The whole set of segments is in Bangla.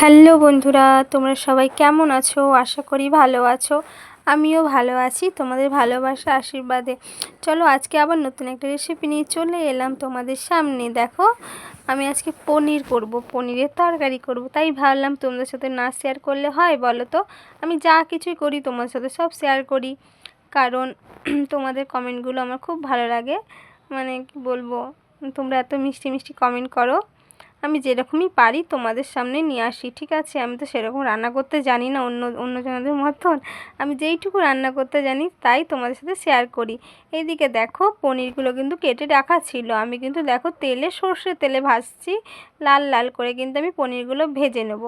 হ্যালো বন্ধুরা, তোমরা সবাই কেমন আছো? আশা করি ভালো আছো। আমিও ভালো আছি, তোমাদের ভালোবাসা আশীর্বাদে। চলো আজকে আবার নতুন একটা রেসিপি নিয়ে চলে এলাম তোমাদের সামনে। দেখো, আমি আজকে পনির করব, পনিরের তরকারি করব। তাই ভাবলাম তোমাদের সাথে না শেয়ার করলে হয়, বলো তো? আমি যা কিছুই করি, তোমাদের সাথে সব শেয়ার করি। কারণ তোমাদের কমেন্টগুলো আমার খুব ভালো লাগে। মানে কি বলব, তোমরা এত মিষ্টি মিষ্টি কমেন্ট করো। আমি যেরকমই পারি তোমাদের সামনে নিয়ে আসি, ঠিক আছে? আমি তো সেরকম রান্না করতে জানি না অন্য অন্যজনদের মতন। আমি যেইটুকু রান্না করতে জানি তাই তোমাদের সাথে শেয়ার করি। এইদিকে দেখো, পনিরগুলো কিন্তু কেটে রাখা ছিল। আমি কিন্তু দেখো তেলে সর্ষে তেলে ভাজছি, লাল লাল করে কিন্তু আমি পনিরগুলো ভেজে নেব।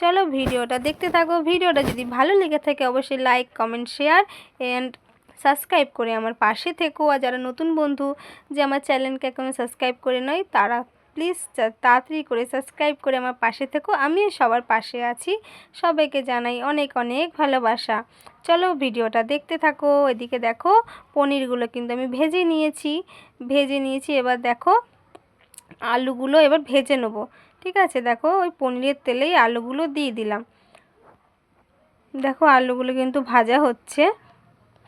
চলো ভিডিওটা দেখতে থাকো। ভিডিওটা যদি ভালো লেগে থাকে অবশ্যই like comment share and subscribe করে আমার পাশে থেকো। আর যারা নতুন বন্ধু, যে আমার চ্যানেলকে এখনও সাবস্ক্রাইব করে নয়, তারা প্লিজ তাড়াতাড়ি করে সাবস্ক্রাইব করে আমার পাশে থেকো। আমিও সবার পাশে আছি। সবাইকে জানাই অনেক অনেক ভালোবাসা। চলো ভিডিওটা দেখতে থাকো। এদিকে দেখো, পনিরগুলো কিন্তু আমি ভেজে নিয়েছি। ভেজে নিয়েছি, এবার দেখো, আলুগুলো এবার ভেজে নেব। ঠিক আছে? দেখো, ওই পনিরের তেলেই আলুগুলো দিয়ে দিলাম। দেখো, আলুগুলো কিন্তু ভাজা হচ্ছে।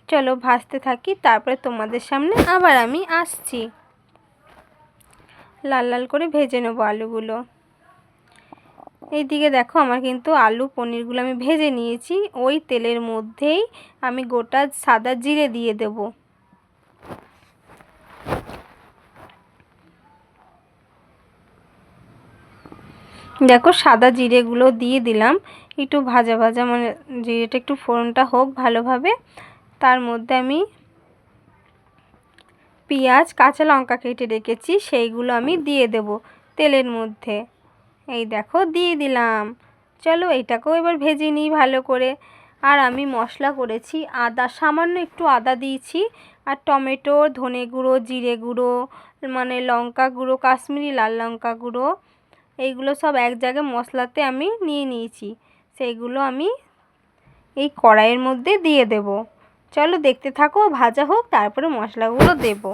চলো ভাজতে থাকি, তারপরে তোমাদের সামনে আবার আমি আসছি। লাল লাল করে ভেজে নেব আলুগুলো। এইদিকে দেখো আমার কিন্তু আলু পনিরগুলো আমি ভেজে নিয়েছি। ওই তেলের মধ্যেই আমি গোটা সাদা জিরে দিয়ে দেব। দেখো সাদা জিরেগুলো দিয়ে দিলাম। একটু ভাজা ভাজা মানে জিরেটা একটু ফোড়নটা হোক ভালোভাবে। তার মধ্যে আমি পেঁয়াজ, কাঁচা লঙ্কা কেটে রেখেছি, সেইগুলো আমি দিয়ে দেব তেলের মধ্যে। এই দেখো, দিয়ে দিলাম। চলো এইটাকেও এবার ভেজে নিই ভালো করে। আর আমি মশলা করেছি আদা, সামান্য একটু আদা দিয়েছি। আর টমেটো, ধনে গুঁড়ো, জিরে গুঁড়ো মানে লঙ্কা গুঁড়ো, কাশ্মীরি লাল লঙ্কা গুঁড়ো, এইগুলো সব এক জায়গায় মশলাতে আমি নিয়ে নিয়েছি। সেইগুলো আমি এই কড়াইয়ের মধ্যে দিয়ে দেবো। চলো দেখতে থাকো ভাজা হোক তারপরে মশলাগুলো দেবো।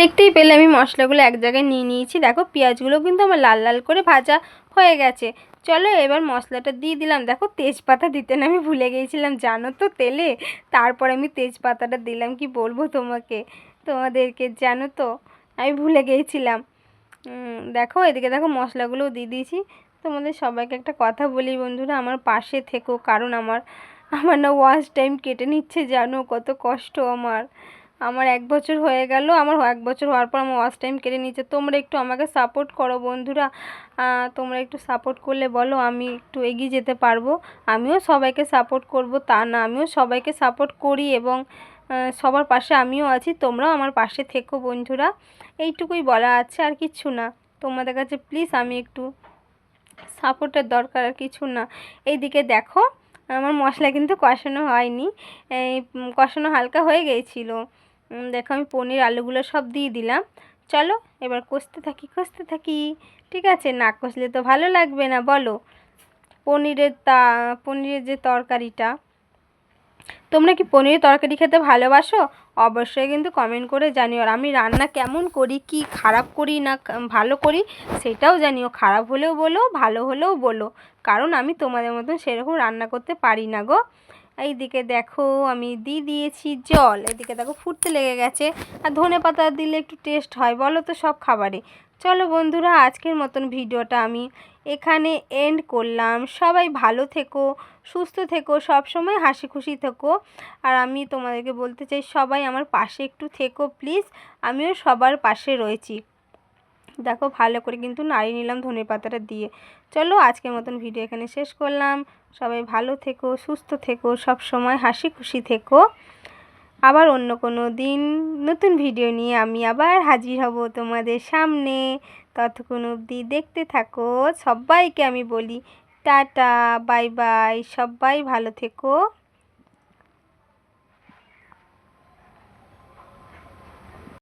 দেখতেই পেলে, আমি মশলাগুলো এক জায়গায় নিয়ে নিয়েছি। দেখো, পেঁয়াজগুলো কিন্তু আমার লাল লাল করে ভাজা হয়ে গেছে। চলো এবার মশলাটা দিয়ে দিলাম। দেখো, তেজপাতা দিতে না, আমি ভুলে গিয়েছিলাম। জানো তো তেলে? তারপর আমি তেজপাতাটা দিলাম, কি বলব তোমাকে? তোমাদেরকে, জানো তো? আমি ভুলে গিয়েছিলাম। দেখো, এদিকে দেখো, মশলাগুলোও দিয়ে দিয়েছি। তোমাদের সবাইকে একটা কথা বলি বন্ধুরা, আমার পাশে থেকো, কারণ আমার আমার না ওয়াশ টাইম কেটে নিচ্ছে, জানো? কত কষ্ট আমার। আমার এক বছর হয়ে গেল, আমার এক বছর হওয়ার পর আমার ওয়াচ টাইম কেটে নিচ্ছে তোমরা একটু আমাকে সাপোর্ট করো বন্ধুরা। তোমরা একটু সাপোর্ট করলে বলো, আমি একটু এগিয়ে যেতে পারব। আমিও সবাইকে সাপোর্ট করব, তা না, আমিও সবাইকে সাপোর্ট করি এবং সবার পাশে আমিও আছি, তোমরাও আমার পাশে থেকো বন্ধুরা। এইটুকুই বলা আছে আর কিছু না। তোমাদের কাছে প্লিজ আমি একটু সাপোর্টের দরকার আর কিছু না। এইদিকে দেখো, আমার মশলা কিন্তু কষানো হয়নি। কষানো হালকা হয়ে গিয়েছিল দেখো আমি পনির আলুগুলো সব দিয়ে দিলাম। চলো, এবার কষতে থাকি কষতে থাকি। ঠিক আছে, না কষলে তো ভালো লাগবে না, বলো। পনিরের তা, পনিরের যে তরকারিটা। তোমরা কি পনিরের তরকারি খেতে ভালোবাসো? অবশ্যই কিন্তু কমেন্ট করে জানিও। আর আমি রান্না কেমন করি, কি খারাপ করি, না ভালো করি, সেটাও জানিও। খারাপ হলেও বলো, ভালো হলেও বলো। কারণ আমি তোমাদের মতন সেরকম রান্না করতে পারি না গো। এইদিকে দেখো, আমি দিয়ে দিয়েছি জল। এদিকে দেখো ফুটতে লেগে গেছে। আর ধনে পাতা দিলে একটু টেস্ট হয়, বলো তো সব খাবারে। চলো বন্ধুরা, আজকের মতন ভিডিওটা আমি এখানে এন্ড করলাম। সবাই ভালো থেকো, সুস্থ থেকো সব সময় হাসি খুশি থেকো। আর আমি তোমাদেরকে বলতে চাই, সবাই আমার পাশে একটু থেকো প্লিজ আমিও সবার পাশে রয়েছি। দেখো ভালো করে কিন্তু নাড়িয়ে নিলাম ধনে পাতাটা দিয়ে। চলো আজকের মতন ভিডিও এখানে শেষ করলাম। সবাই ভালো থেকো, সুস্থ থেকো, সব সময় হাসি খুশি থেকো। আবার অন্য কোনো দিন নতুন ভিডিও নিয়ে আমি আবার হাজির হব তোমাদের সামনে। ততক্ষণ অবধি দেখতে থাকো, সবাইকে আমি বলি টাটা, বাই বাই, সবাই ভালো থেকো।